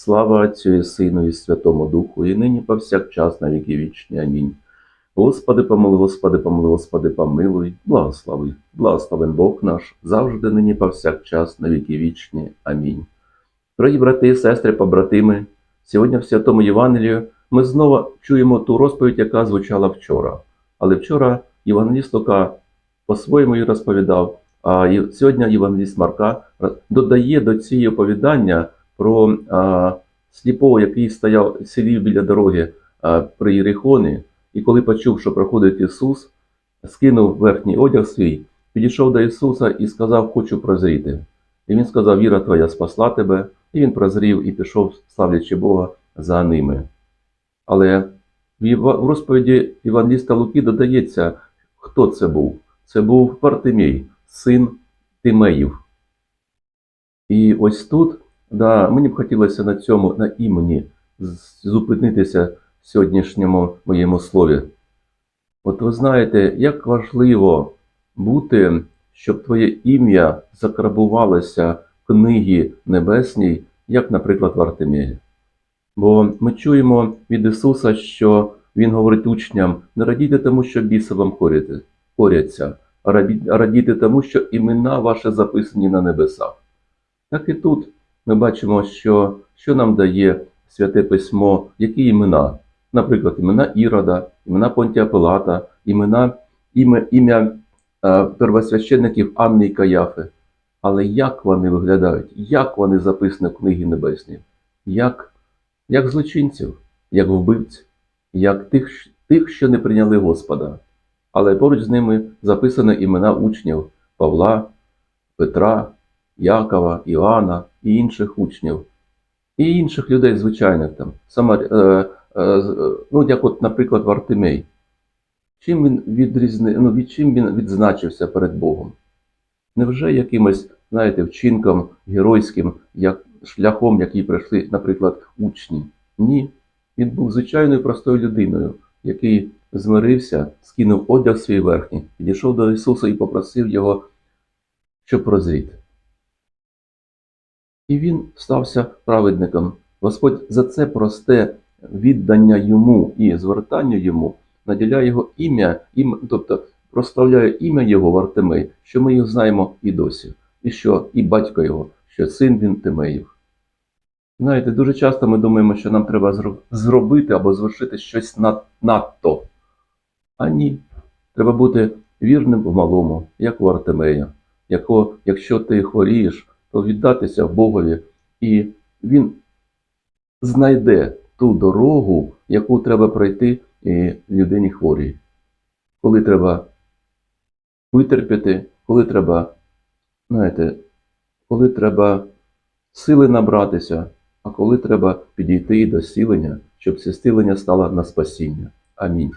Слава Отцю і Сину і Святому Духу, і нині повсякчас на віки вічні. Амінь. Господи, помилуй, Господи, помилуй, Господи, помилуй, благослови, благословен Бог наш, завжди нині повсякчас на віки вічні. Амінь. Дорогі брати сестри, побратими, сьогодні в Святому Євангелію ми знову чуємо ту розповідь, яка звучала вчора. Але вчора Євангеліст Лука по-своєму її розповідав, а сьогодні Євангеліст Марка додає до цієї оповідання про а, сліпого, який стояв сидів біля дороги а, при Єрихоні, і коли почув, що проходить Ісус, скинув верхній одяг свій, підійшов до Ісуса і сказав: Хочу прозріти. І він сказав: Віра твоя спасла тебе, і він прозрів і пішов, славлячи Бога за ними. Але в розповіді Євангеліста Луки додається, хто це був. Це був Вартимій, син Тимеїв. І ось тут, да, мені б хотілося на цьому, на імені зупинитися в сьогоднішньому моєму слові. От ви знаєте, як важливо бути, щоб твоє ім'я закрабувалося в книгі небесній, як, наприклад, в Артемії. Бо ми чуємо від Ісуса, що Він говорить учням: не радійте тому, що біси вам коряться, а радійте тому, що імена ваші записані на небесах. Так і тут ми бачимо, що, що нам дає святе письмо, які імена. Наприклад, імена Ірода, імена Понтія Пилата, імена, ім'я, ім'я е, первосвященників Анни і Каяфи. Але як вони виглядають, як вони записані в книгі небесній? Як, як злочинців, як вбивців, як тих, тих, що не прийняли Господа. Але поруч з ними записані імена учнів Павла, Петра, Якова, Іоанна і інших учнів, і інших людей звичайних там, Самар... е, е, е, ну, як от, наприклад, Вартимей. Чим він відрізни... ну, від чим він відзначився перед Богом? Невже якимось, знаєте, вчинком геройським, як шляхом, який пройшли, наприклад, учні? Ні. Він був звичайною простою людиною, який змирився, скинув одяг свій верхній, підійшов до Ісуса і попросив його, щоб прозріти. І він стався праведником. Господь за це просте віддання йому і звертання йому наділяє його ім'я, ім, тобто прославляє ім'я його в Артемей, що ми його знаємо і досі, і що і батько його, що син він Тимеїв. Знаєте, дуже часто ми думаємо, що нам треба зробити або звершити щось над, надто. А ні. Треба бути вірним в малому, як у Артемея. Яко, якщо ти хворієш, то віддатися Богові, і Він знайде ту дорогу, яку треба пройти і людині хворій. Коли треба витерпіти, коли треба, знаєте, коли треба сили набратися, а коли треба підійти до зцілення, щоб це зцілення стало на спасіння. Амінь.